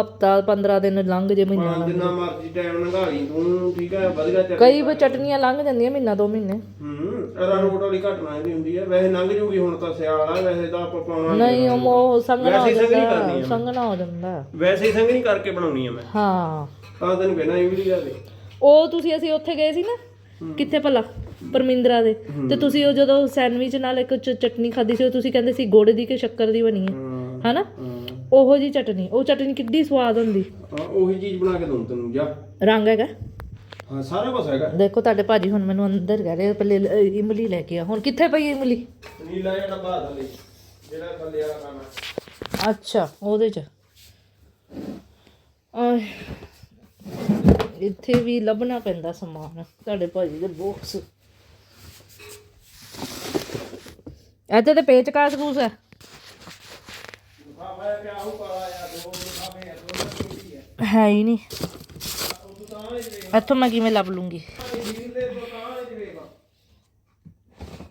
ਹਫਤਾ 15 ਦਿਨ ਲੰਘ ਜੇ ਮਹੀਨਾ। ਹਾਂ, ਜਿੰਨਾ ਮਰਜ਼ੀ ਟਾਈਮ ਲੰਘਾ ਲਈ ਤੂੰ ਠੀਕ ਹੈ ਵਧੀਆ ਚਟਨੀ ਕਈ ਵਾ ਚਟਨੀਆਂ ਲੰਘ ਜਾਂਦੀਆਂ ਮਹੀਨਾ ਦੋ ਮਹੀਨੇ। ਹੂੰ। ਅਰਾ ਵਾਲੀ ਘਟਨਾ ਇਹਦੀ ਹੁੰਦੀ ਹੈ। ਵੈਸੇ ਲੰਘ ਜੂਗੀ ਹੁਣ ਤਾਂ ਸਿਆਲ ਆ ਵੈਸੇ ਤਾਂ ਆਪਾਂ ਪਾਉਣਾ ਨਹੀਂ ਉਹ ਹੋ ਵੈਸੇ ਸੰਘਣੀ ਕਰਨੀ ਜਾਂਦਾ ਆ। ਸੰਗਣਾ ਹੋ ਜਾਂਦਾ। ਵੈਸੇ ਹੀ ਸੰਗਣੀ ਕਰਕੇ ਬਣਾਉਣੀ ਆ ਮੈਂ। ਹਾਂ। ਤਾਂ ਤੈਨੂੰ ਕਹਿਣਾ ਇਹ ਵੀ ਗੱਲ। ਉਹ ਤੁਸੀਂ ਅਸੀਂ ਉੱਥੇ ਗਏ ਸੀ ਨਾ ਕਿੱਥੇ ਭਲਾ? ਪਰਮਿੰਦਰਾ ਦੇ। ਤੇ ਤੁਸੀਂ ਉਹ ਜਦੋਂ ਸੈਂਡਵਿਚ ਨਾਲ ਇੱਕ ਚ- ਚਟਨੀ ਖਾਧੀ ਸੀ ਉਹ ਤੁਸੀਂ ਕਹਿੰਦੇ ਸੀ ਗੁੜ ਦੀ ਕਿ ਸ਼ੱਕਰ ਦੀ ਬਣੀ ਹੈ। ਹਾਂ। ਹਨਾ? ਹਾਂ। ਉਹੋ ਜੀ ਚਟਨੀ। ਉਹ ਚਟਨੀ ਕਿੱਡੀ ਸਵਾਦ ਹੁੰਦੀ। ਹਾਂ, ਉਹੀ ਚੀਜ਼ ਬਣਾ ਕੇ ਦਊਂ ਤੈਨੂੰ ਜਾ। ਰੰਗ ਹੈਗਾ। ਹਾਂ ਸਾਰਾ ਕੁਝ ਹੈਗਾ। ਦੇਖੋ ਤੁਹਾਡੇ ਭਾਜੀ ਹੁਣ ਮੈਨੂੰ ਅੰਦਰ ਕਹਿ ਰਹੇ ਪਹਿਲੇ ਲ- ਇਮਲੀ ਲੈ ਕੇ ਆ। ਹੁਣ ਕਿੱਥੇ ਪਈ ਇਮਲੀ? ਨੀਲਾ ਜਿਹਾ ਡੱਬਾ ਥੱਲੇ। ਜਿਹੜਾ ਥੱਲੇ ਵਾਲਾ ਹੈ। ਅੱਛਾ ਉਹਦੇ ਚ। ਆਏ। ਇੱਥੇ ਵੀ ਲੱਭਣਾ ਪੈਂਦਾ ਸਮਾਨ। ਤੁਹਾਡੇ ਭਾਜੀ ਦੇ ਬਾਕਸ ਇੱਥੇ ਤੇ ਪੇਚਕਾਸ ਕੂਸ ਹੈ। ਹੈ ਹੀ ਨਹੀਂ। ਇੱਥੋਂ ਮੈਂ ਕਿਵੇਂ ਲੱਭ ਲੂੰਗੀ?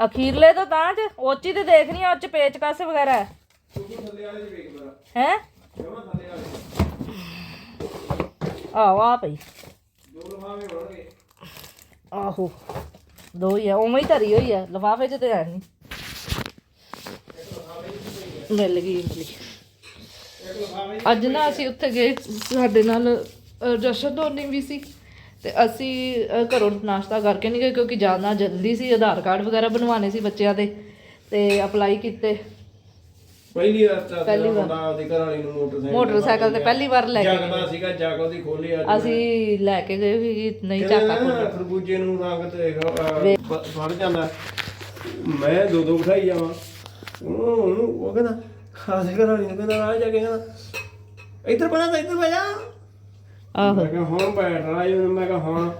ਅਖੀਰਲੇ ਤੋਂ ਤਾਂ ਚ, ਉੱਚੀ ਤੇ ਦੇਖਣੀ ਆ, ਉੱਚ ਪੇਚ ਵਗੈਰਾ। ਹੈ? ਹੈ ਆਹ ਆ ਪਈ। ਆਹੋ, ਦੋ ਹੀ ਆ, ਉਵੇਂ ਹੀ ਧਰੀ ਹੋਈ ਆ, ਲਫਾਫੇ 'ਚ ਤੇ ਹੈ ਨਹੀਂ ਮਿਲ ਗਈ ਇਮਲੀ ਅੱਜ ਨਾ ਅਸੀਂ ਉੱਥੇ ਗਏ, ਸਾਡੇ ਨਾਲ ਜਸ਼ਨ ਹੋਣੀ ਵੀ ਸੀ। ਤੇ ਅਸੀਂ ਅ, ਘਰੋਂ ਨਾਸ਼ਤਾ ਕਰਕੇ ਨਹੀਂ ਗਏ ਕਿਉਂਕਿ ਜਾਣਾ ਜਲਦੀ ਸੀ ਆਧਾਰ ਕਾਰਡ ਵਗੈਰਾ ਬਣਵਾਉਣੇ ਸੀ ਬੱਚਿਆਂ ਦੇ ਤੇ ਅਪਲਾਈ ਕੀਤੇ। ਪਹਿਲੀ ਵਾਰ ਤਾਂ ਪਹਿਲੀ ਵਾਰ। ਮੁੰਡਾ ਆਪਦੀ ਘਰ ਵਾਲੀ ਨੂੰ ਮੋਟਰਸਾਈਕਲ ਮੋਟਰਸਾਈਕਲ ਤੇ ਪਹਿਲੀ ਵਾਰ ਲੈ ਕੇ ਜਗਦਾ ਸੀਗਾ ਜਗ ਉਹਦੀ ਖੋਲੀ ਅੱਜ ਅਸੀਂ ਲੈ ਕੇ ਗਏ ਵੀ ਨਹੀਂ ਚਾਕਾ ਖੋਲ੍ਹਿਆ। ਖਰਬੂਜੇ ਨੂੰ ਰੰਗ ਤੇ ਫੜ ਜਾਂਦਾ। ਮੈਂ ਦੋ ਦੋ ਉਠਾਈ ਜਾਵਾਂ। ਉਹਨੂੰ ਉਹਨੂੰ ਉਹ ਕਹਿੰਦਾ ਖਾਸੇ ਘਰ ਵਾਲੀ ਨੂੰ ਕਹਿੰਦਾ ਆ ਜਾ ਕੇ ਕਹਿੰਦਾ ਇੱਧਰ ਬਣਾ ਤਾਂ ਇੱਧਰ ਬਜਾ ਆਹੋ। ਮੈਂ ਕਿਹਾ ਹੁਣ ਬੈਠ ਰਾਜ ਮੈਂ ਕਿਹਾ ਹੁਣ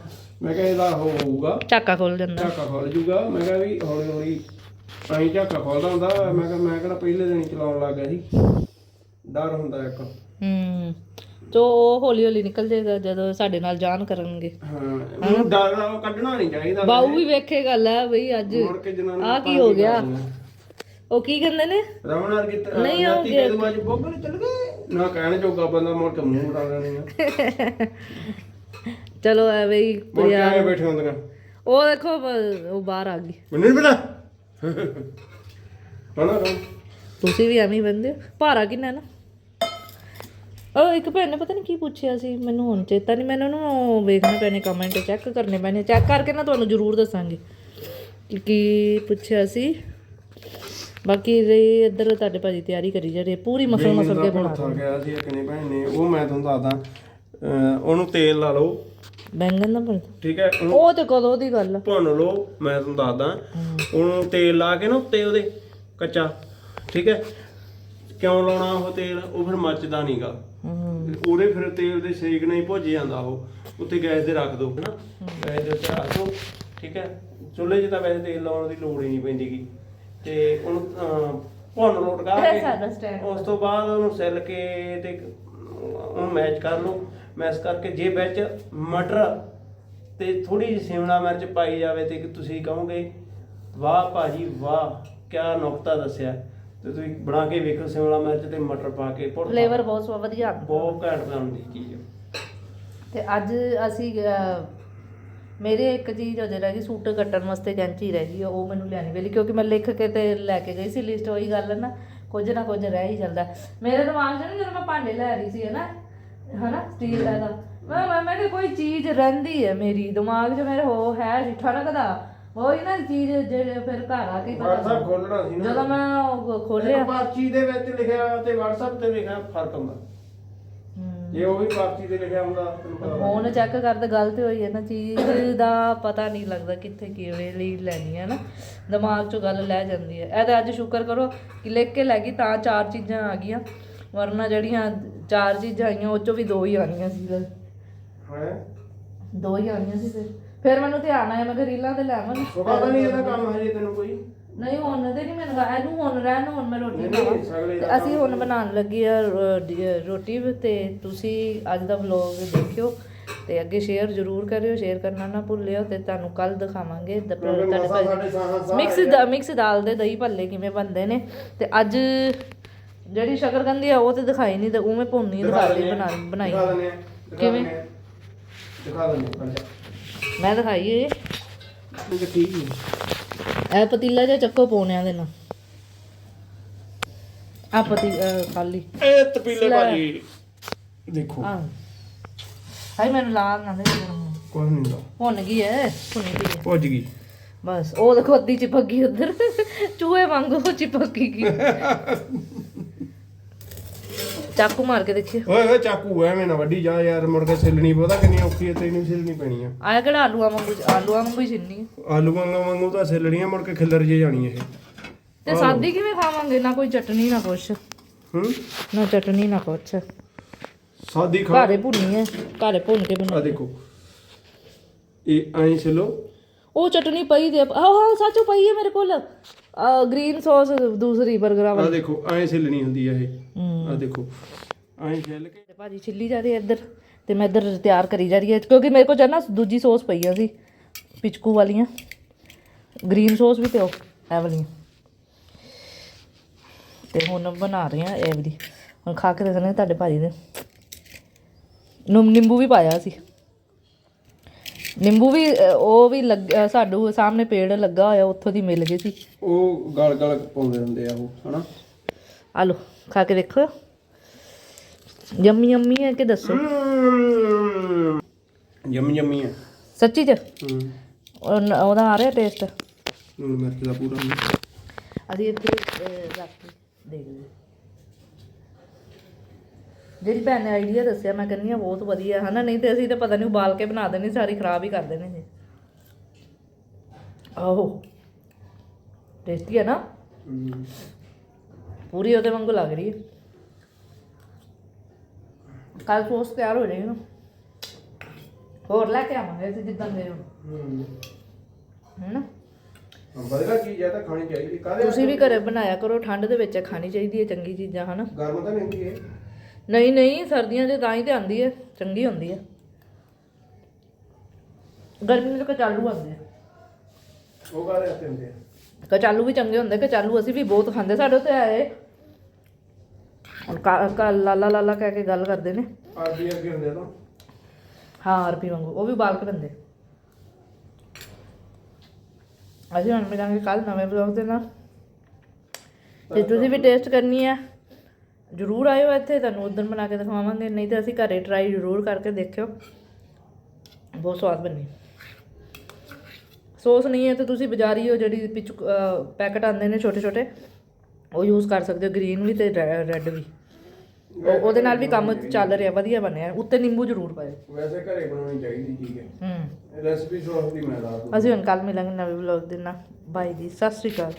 ਮੈਂ ਕਿਹਾ ਇਹਦਾ ਹੋਊਗਾ। ਚਾਕਾ ਖੋਲ ਜਾਂਦਾ ਝਾਕਾ ਖੋਲ ਜੂਗਾ। ਮੈਂ ਕਿਹਾ ਵੀ ਹੌਲੀ ਹੌਲੀ ਐਂ ਝਾਕਾ ਖੋਲਦਾ ਹੁੰਦਾ। ਮੈਂ ਕਿਹਾ ਮੈਂ ਕਿਹੜਾ ਪਹਿਲੇ ਦਿਨ ਹੀ ਚਲਾਉਣ ਲੱਗ ਗਿਆ ਸੀ? ਡਰ ਹੁੰਦਾ ਇੱਕ। ਹੂੰ। ਤੋ ਉਹ ਹੌਲੀ ਹੌਲੀ ਨਿਕਲ ਜਾਏਗਾ ਜਦੋਂ ਸਾਡੇ ਨਾਲ ਜਾਣ ਕਰਨਗੇ। ਹਾਂ ਮੈਨੂੰ ਡਰ ਉਹ ਕੱਢਣਾ ਨਹੀਂ ਚਾਹੀਦਾ। ਬਾਊ ਵੀ ਵੇਖੇਗਾ ਲੈ ਬਈ ਅੱਜ। ਮੁੜ ਕੇ ਜਨਾਨੀ ਆ ਕੀ ਹੋ ਗਿਆ? ਉਹ ਕੀ ਕਹਿੰਦੇ ਨੇ? ਰਮਨ ਵਰਗੀ ਨਹੀਂ, ਕਹਿੰਦੇ ਮੈਂ ਬੋਗਲ ਚੱਲ ਗਏ। ਨਾ ਕਹਿਣ ਜੋਗਾ ਬੰਦਾ ਮੁੜ ਕੇ ਮੂੰਹ ਉਡਾ ਲੈਣੀ ਆ। ਚਲੋ ਐਵੇਂ ਹੀ ਮੁੜ ਕੇ ਆਏ ਬੈਠੇ ਹੁੰਦੀਆਂ ਉਹ ਦੇਖੋ ਬ- ਉਹ ਬਾਹਰ ਆ ਗਈ। ਮੈਨੂੰ ਨਹੀਂ ਪਤਾ। ਹਣਾ ਤੁਸੀਂ ਵੀ ਐਵੇਂ ਹੀ ਬੰਦੇ ਭਾਰਾ ਕਿੰਨਾ ਨਾ। ਉਹ ਇੱਕ ਭੈਣ ਨੇ ਪਤਾ ਨਹੀਂ ਕੀ ਪੁੱਛਿਆ ਸੀ ਮੈਨੂੰ ਹੁਣ ਚੇਤਾ ਨਹੀਂ ਮੈਨੂੰ ਉਹਨੂੰ ਵੇਖਣੇ ਪੈਣੇ ਕਮੈਂਟ ਚੈੱਕ ਕਰਨੇ ਪੈਣੇ। ਚੈੱਕ ਕਰਕੇ ਨਾ ਤੁਹਾਨੂੰ ਜ਼ਰੂਰ ਦੱਸਾਂਗੇ। ਕਿ ਕੀ ਪੁੱਛਿਆ ਸੀ। ਬਾਕੀ ਰਹੀ ਇੱਧਰ ਤੁਹਾਡੇ ਭਾਜੀ ਤਿਆਰੀ ਕਰੀ ਜਾ ਰਹੇ ਪੂਰੀ ਮਸਲ ਮਸਲ ਕੇ ਬਣਾ ਥਾ ਗਿਆ ਸੀ ਕਿਨੇ ਭੈਣ ਨੇ ਉਹ ਮੈਂ ਤੁਹਾਨੂੰ ਦੱਸਦਾ। ਅਹ ਉਹਨੂੰ ਤੇਲ ਲਾ ਲਓ। ਬੈਂਗਨ ਦਾ ਭਰਤਾ ਠੀਕ ਹੈ ਉਹਨੂੰ ਉਹ ਤੇ ਕਦੋਂ ਦੀ ਗੱਲ ਆ? ਭੁੰਨ ਲਓ ਮੈਂ ਤੁਹਾਨੂੰ ਦੱਸਦਾ। ਉਹਨੂੰ ਤੇਲ ਲਾ ਕੇ ਨਾ ਉੱਤੇ ਉਹਦੇ ਕੱਚਾ। ਠੀਕ ਹੈ? ਕਿਉਂ ਲਾਉਣਾ ਉਹ ਤੇਲ? ਉਹ ਫਿਰ ਮੱਚਦਾ ਨਹੀਂਗਾ ਹੂੰ। ਉਹਦੇ ਫਿਰ ਤੇਲ ਦੇ ਸੇਕ ਨਾਲ ਹੀ ਭੁੱਜ ਜਾਂਦਾ ਉਹ। ਉੱਤੇ ਗੈਸ ਦੇ ਰੱਖ ਦਿਓ ਹਨਾ? ਗੈਸ ਦੇ ਉੱਤੇ ਰੱਖ ਦਿਓ ਠੀਕ ਹੈ? ਚੁੱਲ੍ਹੇ 'ਚ ਤਾਂ ਵੈਸੇ ਤੇਲ ਲਾਉਣ ਦੀ ਲੋੜ ਹੀ ਨਹੀਂ ਪੈਂਦੀਗੀ। ਤੇ ਉਹਨੂੰ ਅਹ, ਭੁੰਨ ਲਓ ਟਕਾ ਇਹ ਕੇ ਉਸ ਤੋਂ ਬਾਅਦ ਉਹਨੂੰ ਸਿਲ ਕੇ ਤੇ ਉਹਨੂੰ ਮੈਚ ਕਰ ਲਓ ਮੈਸ਼ ਕਰਕੇ ਜੇ ਵਿੱਚ ਮਟਰ ਤੇ ਥੋੜੀ ਜਿਹੀ ਸ਼ਿਮਲਾ ਮਿਰਚ ਪਾਈ ਜਾਵੇ ਤੇ ਤੁਸੀਂ ਕਹੋਗੇ ਵਾਹ ਭਾਜੀ ਵਾਹ ਕਿਆ ਨੁਕਤਾ ਦੱਸਿਆ। ਤੇ ਤੁਸੀਂ ਬਣਾ ਕੇ ਵੇਖੋ ਸ਼ਿਮਲਾ ਮਿਰਚ ਤੇ ਮਟਰ ਪਾ ਕੇ। ਭੁਰਤਾ। ਫਲੇਵਰ ਬਹੁਤ ਸਵਾ- ਵਧੀਆ। ਆਉਂਦਾ ਬਹੁਤ ਘੈਂਟ ਬਣਦੀ ਚੀਜ਼। ਤੇ ਅੱਜ ਅਸੀਂ ਅਹ, ਮੇਰੇ ਇੱਕ ਚੀਜ਼ ਅਜੇ ਰਹਿ ਗਈ ਸੂਟ ਕੱਟਣ ਵਾਸਤੇ ਕੈਂਚੀ ਰਹਿ ਗਈ ਉਹ ਮੈਨੂੰ ਲਿਆਣੀ ਵੇਲੀ ਕਿਉਂਕਿ ਮੈਂ ਲਿਖ ਕੇ ਤੇ ਲੈ ਕੇ ਗਈ ਸੀ ਲਿਸਟ ਉਹੀ ਗੱਲ ਹੈ ਨਾ ਕੁਝ ਨਾ ਕੁਝ ਰਹਿ ਹੀ ਜਾਂਦਾ। ਮੇਰੇ ਦਿਮਾਗ 'ਚ ਨਾ ਜਦੋਂ ਮੈਂ ਭਾਂਡੇ ਲੈ ਰਹੀ ਸੀ ਹਨਾ ਹਨਾ ਸਟੀਲ ਦਾ ਮੈਂ ਮੈਂ ਮੈਂ ਕੋਈ ਚੀਜ਼ ਰਹਿੰਦੀ ਹੈ ਮੇਰੀ ਦਿਮਾਗ 'ਚ ਮੇਰੇ ਹੋ ਹੈ ਸੀ ਠਣਕਦਾ ਉਹੀ ਨਾ ਚੀਜ਼ ਜਿਹੜੇ ਫਿਰ ਘਰ ਆ ਕੇ ਹੀ ਪਤਾ WhatsApp ਖੋਲਣਾ ਸੀ ਨਾ। ਜਦੋਂ ਮੈਂ ਉਹ ਖੋਲਿਆ। ਪਰਚੀ ਦੇ ਵਿੱਚ ਲਿਖਿਆ ਤੇ WhatsApp ਤੇ ਲਿਖਿਆ ਫ਼ਰਕ ਹੁੰਦਾ। ਜੇ ਉਹ ਵੀ ਪਰਚੀ ਤੇ ਲਿਖਿਆ ਹੁੰਦਾ ਤੈਨੂੰ ਪਤਾ ਲੱਗ ਫੋਨ ਚੈੱਕ ਕਰਦੇ ਗਲਤ ਹੋਈ ਹੈ ਨਾ ਚੀਜ਼ ਦਾ ਪਤਾ ਨਹੀਂ ਲੱਗਦਾ ਕਿੱਥੇ ਕਿਵੇਂ ਲਈ ਲੈਣੀ ਹੈ ਨਾ। ਦਿਮਾਗ 'ਚੋਂ ਗੱਲ ਲੈ ਜਾਂਦੀ ਹੈ। ਇਹ ਤਾਂ ਅੱਜ ਸ਼ੁਕਰ ਕਰੋ ਕਿ ਲਿਖ ਕੇ ਲੈ ਗਈ ਤਾਂ ਚਾਰ ਚੀਜ਼ਾਂ ਆ ਗਈਆਂ। ਵਰਨਾ ਜਿਹੜੀਆਂ ਚਾਰ ਚੀਜ਼ਾਂ ਆਈਆਂ ਉਹ 'ਚੋਂ ਵੀ ਦੋ ਹੀ ਆਣੀਆਂ ਸੀ। ਹੈ? ਦੋ ਹੀ ਆਣੀਆਂ ਸੀ ਫਿਰ। ਫਿਰ ਮੈਨੂੰ ਧਿਆਨ ਆਇਆ ਮੈਂ ਰੀਲਾਂ ਤੇ ਲੈਵਾਂਗੀ ਉਹ ਪਤਾ ਨਹੀਂ ਇਹਦਾ ਕੰਮ ਹਜੇ ਤੈਨੂੰ ਕੋਈ? ਨਹੀਂ ਹੁਣ ਤੇ ਨਹੀਂ ਮੈਨੂੰ ਗਾ- ਇਹਨੂੰ ਹੁਣ ਰਹਿਣ ਹੁਣ ਮੈਂ ਰੋਟੀ ਨਹੀਂ, ਨਹੀਂ, ਸਗਲੇ ਦਾ ਤੇ ਅਸੀਂ ਹੁਣ ਬਣਾਉਣ ਲੱਗੇ ਆ ਰੋ- ਡੀ- ਰੋਟੀ ਤੇ ਤੁਸੀਂ ਅੱਜ ਦਾ ਵਲੌਗ ਦੇਖਿਓ। ਤੇ ਅੱਗੇ ਸ਼ੇਅਰ ਜ਼ਰੂਰ ਕਰਿਓ ਸ਼ੇਅਰ ਕਰਨਾ ਨਾ ਭੁੱਲਿਓ ਤੇ ਤੁਹਾਨੂੰ ਕੱਲ ਦਿਖਾਵਾਂਗੇ। ਦ- ਕਿਉਂਕਿ ਤੁਹਾਡੇ ਮਸਾਂ ਸਾਡੇ ਸਾਹਾਂ ਸਾਹ ਮਿਕਸ ਦਾ ਮਿਕਸ ਦਾਲ ਦੇ ਦਹੀਂ ਭੱਲੇ ਕਿਵੇਂ ਬਣਦੇ ਨੇ। ਤੇ ਅੱਜ ਜਿਹੜੀ ਸ਼ਕਰਕੰਦੀ ਆ ਉਹ ਤੇ ਦਿਖਾਈ ਨਹੀਂ ਤੇ ਉਵੇਂ ਭੁੰਨੀ ਦਿਖਾ ਲਈ ਬਣਾ ਬਣਾਈ। ਦਿਖਾ ਦਿੰਦੇ ਆ, ਦਿਖਾ ਕਿਵੇਂ? ਦਿੰਦੇ। ਦਿਖਾ ਦਿੰਦੇ ਆ, ਮੈਂ ਦਿਖਾਈ ਇਹ ਠੀਕ ਹੀ ਇਹ ਪਤੀਲਾ ਜਿਹਾ ਚੱਕੋ ਪੋਣਿਆਂ ਦੇ ਨਾਲ। ਆ ਪਤੀ ਖਾਲੀ। ਇਹ ਤਪੀਲੇ। ਭਾਜੀ ਦੇਖੋ। ਆ ਹਾਈ ਮੈਨੂੰ ਲਾਲ ਨਾ ਦੇ ਕੁਝ ਨਹੀਂ ਭੁੰਨ ਗਈ ਐ ਭੁੰਨੀ ਗਈ ਐ। ਭੁੱਜ ਗਈ। ਬਸ ਉਹ ਦੇਖੋ ਅੱਧੀ ਚਿਪਕ ਗਈ ਉਧਰ। ਚੂਹੇ ਵਾਂਗੂ ਚਿਪਕ ਗਈ। ਚਾਕੂ ਮਾਰ ਕੇ ਦੇਖਿਓ ਓਏ ਓਏ ਚਾਕੂ ਐਵੇਂ ਨਾ ਵੱਡੀ ਜਾ ਯਾਰ ਮੁੜ ਕੇ ਛਿੱਲਣੀ ਪਤਾ ਕਿੰਨੀ ਔਖੀ ਹੈ ਤੈਨੂੰ ਛਿੱਲਣੀ ਪੈਣੀ ਆ ਆਇਆ ਕਿਹੜਾ ਆਲੂਆਂ ਵਾਂਗੂ ਆਲੂਆਂ ਵਾਂਗੂ ਹੀ ਛਿੰਨੀ ਆਲੂ ਵਾਂਗੂ ਤਾਂ ਛਿੱਲਣੀਆਂ ਮੁੜ ਕੇ ਖਿੱਲਰ ਜੇ ਜਾਣੀ ਇਹ। ਤੇ ਸਾਦੀ ਕਿਵੇਂ ਖਾਵਾਂਗੇ? ਨਾ ਕੋਈ ਚਟਨੀ ਨਾ ਕੁਛ। ਹੂੰ? ਨਾ ਚਟਨੀ ਨਾ ਕੁਛ। ਸਾਦੀ ਖਾ ਘਰੇ ਭੁੰਨੀ ਐ ਘਰੇ ਭੁੰਨ ਕੇ ਆ ਬਣਾ ਦੇਖੋ। ਇਹ ਐਂ ਛਿੱਲੋ ਉਹ ਚਟਨੀ ਪਈ ਦੇ ਆਹ ਹਾਂ ਸੱਚੋ ਪਈ ਹੈ ਮੇਰੇ ਕੋਲ। ਗ੍ਰੀਨ ਸੌਸ ਦੂਸਰੀ 버ਗਰਾਂ ਆ ਵਾਲੀ। ਦੇਖੋ ਐਂ ਛਿੱਲਣੀ ਹੁੰਦੀ ਆ ਇਹ। ਆ ਦੇਖੋ ਐਂ ਛਿੱਲ ਕੇ। ਤੇ ਭਾਜੀ ਛਿੱਲੀ ਜਾ ਰਹੀ ਹੈ ਇੱਧਰ ਤੇ ਮੈਂ ਇੱਧਰ ਤਿਆਰ ਕਰੀ ਜਾ ਰਹੀ ਹੈ ਕਿਉਂਕਿ ਮੇਰੇ ਕੋਲ ਜਨਾ ਦੂਜੀ ਸੌਸ ਪਈਆਂ ਸੀ ਪਿਚਕੂ ਵਾਲੀਆਂ। ਗ੍ਰੀਨ ਸੌਸ ਵੀ ਉਹ ਇਹ ਵਾਲੀਆਂ। ਤੇ ਹੁਣ ਬਣਾ ਰਹੀ ਹਾਂ ਇਹ ਵਾਲੀ। ਹੁਣ ਖਾ ਕੇ ਦੇਖਣੇ ਤੁਹਾਡੇ ਭਾਜੀ ਦੇ। ਨੂੰ ਨਿੰਬੂ ਵੀ ਪਾਇਆ ਸੀ। ਨਿੰਬੂ ਵੀ ਅ, ਉਹ ਵੀ ਲੱਗ ਅ, ਸਾਡੂ ਸਾਹਮਣੇ ਪੇੜ ਲੱਗਾ ਹੋਇਆ ਉੱਥੋਂ ਦੀ ਮਿਲ ਗਈ ਸੀ। ਉਹ ਗਲ ਗਲ ਪਾਉਂਦੇ ਹੁੰਦੇ ਆ ਉਹ ਹਨਾ? ਆ ਲੋ ਖਾ ਕੇ ਦੇਖੋ। ਯੰਮੀ ਯੰਮੀ ਹੈ ਕਿ ਦੱਸੋ? ਯੰਮੀ ਯੰਮੀ ਆ ਸੱਚੀ ਚ? ਹੂੰ। ਉਹ- ਉਹਦਾ ਆ ਰਿਹਾ ਟੇਸਟ ਲੂਣ ਮਿਰਚ ਦਾ ਪੂਰਾ। ਅਸੀਂ ਇੱਥੇ ਰੱਖ ਕੇ ਦੇਖਦੇ। ਜਿਹੜੀ ਭੈਣ ਨੇ ਆਈਡੀਆ ਦੱਸਿਆ ਮੈਂ ਕਹਿੰਦੀ ਆ ਬਹੁਤ ਵਧੀਆ ਹਨਾ? ਨਹੀਂ ਤੇ ਅਸੀਂ ਤਾਂ ਪਤਾ ਨਹੀਂ ਉਬਾਲ ਕੇ ਬਣਾ ਦੇਣੀ ਸਾਰੀ ਖਰਾਬ ਹੀ ਕਰ ਦੇਣੇ ਜੀ ਆਹੋ। ਟੇਸਟੀ ਹੈ ਨਾ? ਹੂੰ। ਪੂਰੀ ਉਹਦੇ ਵਾਂਗੂ ਲੱਗ ਰਹੀ ਹੈ। ਕੱਲ ਸੋਸ ਤਿਆਰ ਹੋ ਜਾਏਗੀ ਨਾ। ਹੋਰ ਲੈ ਕੇ ਆਵਾਂਗੇ ਅਸੀਂ ਜਿੱਦਾਂ ਦੇ ਹੂੰ। ਹੈਨਾ? ਬਦਲਾ ਚੀਜ਼ ਆ ਤਾਂ ਖਾਣੀ ਚਾਹੀਦੀ। ਕਾਹਦੇ ਤੁਸੀਂ ਵੀ ਘਰੇ ਬਣਾਇਆ ਕਰੋ ਠੰਡ ਦੇ ਵਿੱਚ ਖਾਣੀ ਚਾਹੀਦੀ ਹੈ ਚੰਗੀ ਚੀਜ਼ਾਂ ਹਨਾ? ਗਰਮ ਤਾਂ ਨਹੀਂ ਹੁੰਦੀ ਇਹ। ਨਹੀਂ ਨਹੀਂ ਸਰਦੀਆਂ 'ਚ ਤਾਂ ਹੀ ਤੇ ਆਂਦੀ ਹੈ ਚੰਗੀ ਹੁੰਦੀ ਹੈ। ਗਰਮੀ ਵਿੱਚ ਕਚਾਲੂ ਆਉਂਦੇ ਆ। ਉਹ ਕਾਹਦੇ ਹੱਥੇ ਹੁੰਦੇ ਆ? ਕਚਾਲੂ ਵੀ ਚੰਗੇ ਹੁੰਦੇ ਕਚਾਲੂ ਅਸੀਂ ਵੀ ਬਹੁਤ ਖਾਂਦੇ ਸਾਡੇ ਉੱਤੇ ਆਏ। ਹੁਣ ਕਾ- ਲਾਲਾ ਲਾਲਾ ਕਹਿ ਕੇ ਗੱਲ ਕਰਦੇ ਨੇ। ਆਰਬੀ ਅੱਗੇ ਹੁੰਦੇ ਆ ਤਾਂ। ਹਾਂ ਅਰਬੀ ਵਾਂਗੂ ਉਹ ਵੀ ਉਬਾਲ ਕੇ ਬੰਦੇ ਅਸੀਂ ਹੁਣ ਮਿਲਾਂਗੇ ਕੱਲ ਨਵੇਂ ਬਲੌਗ ਦੇ ਨਾਲ। ਤੇ ਤੁਸੀਂ ਵੀ ਟੇਸਟ ਕਰਨੀ ਹੈ ਜਰੂਰ ਆਇਓ ਇੱਥੇ ਤੁਹਾਨੂੰ ਉਦੋਂ ਬਣਾ ਕੇ ਦਿਖਾਵਾਂਗੇ ਨਹੀਂ ਤੇ ਅਸੀਂ ਘਰੇ ਟਰਾਈ ਜਰੂਰ ਕਰਕੇ ਦੇਖਿਓ। ਬਹੁਤ ਸਵਾਦ ਬਣੀ। ਸੌਸ ਨਹੀਂ ਹੈ ਤੇ ਤੁਸੀਂ ਬਾਜ਼ਾਰੀ ਉਹ ਜਿਹੜੀ ਪਿਚ ਪੈਕਟ ਆਉਂਦੇ ਨੇ ਛੋਟੇ ਛੋਟੇ ਉਹ ਯੂਜ਼ ਕਰ ਸਕਦੇ ਹੋ ਗ੍ਰੀਨ ਵੀ ਤੇ ਰੈੱਡ ਵੀ। ਉਹ- ਉਹਦੇ ਨਾਲ ਵੀ ਕੰਮ ਚੱਲ ਰਿਹਾ ਵਧੀਆ ਬਣਿਆ ਉੱਤੇ ਨਿੰਬੂ ਜ਼ਰੂਰ ਪਾਇਓ। ਵੈਸੇ ਘਰੇ ਬਣਾਉਣੀ ਚਾਹੀਦੀ ਚੀਜ਼ ਹੈ। ਹੂੰ। ਰੈਸਪੀ ਸੌਸ ਦੀ ਮੈਂ ਦੱਸ ਦੂੰ ਅਸੀਂ ਹੁਣ ਕੱਲ ਮਿਲਾਂਗੇ ਨਵੇਂ ਵਲੌਗ ਦੇ ਨਾਲ। ਬਾਈ ਜੀ ਸਤਿ ਸ਼੍ਰੀ ਅਕਾਲ।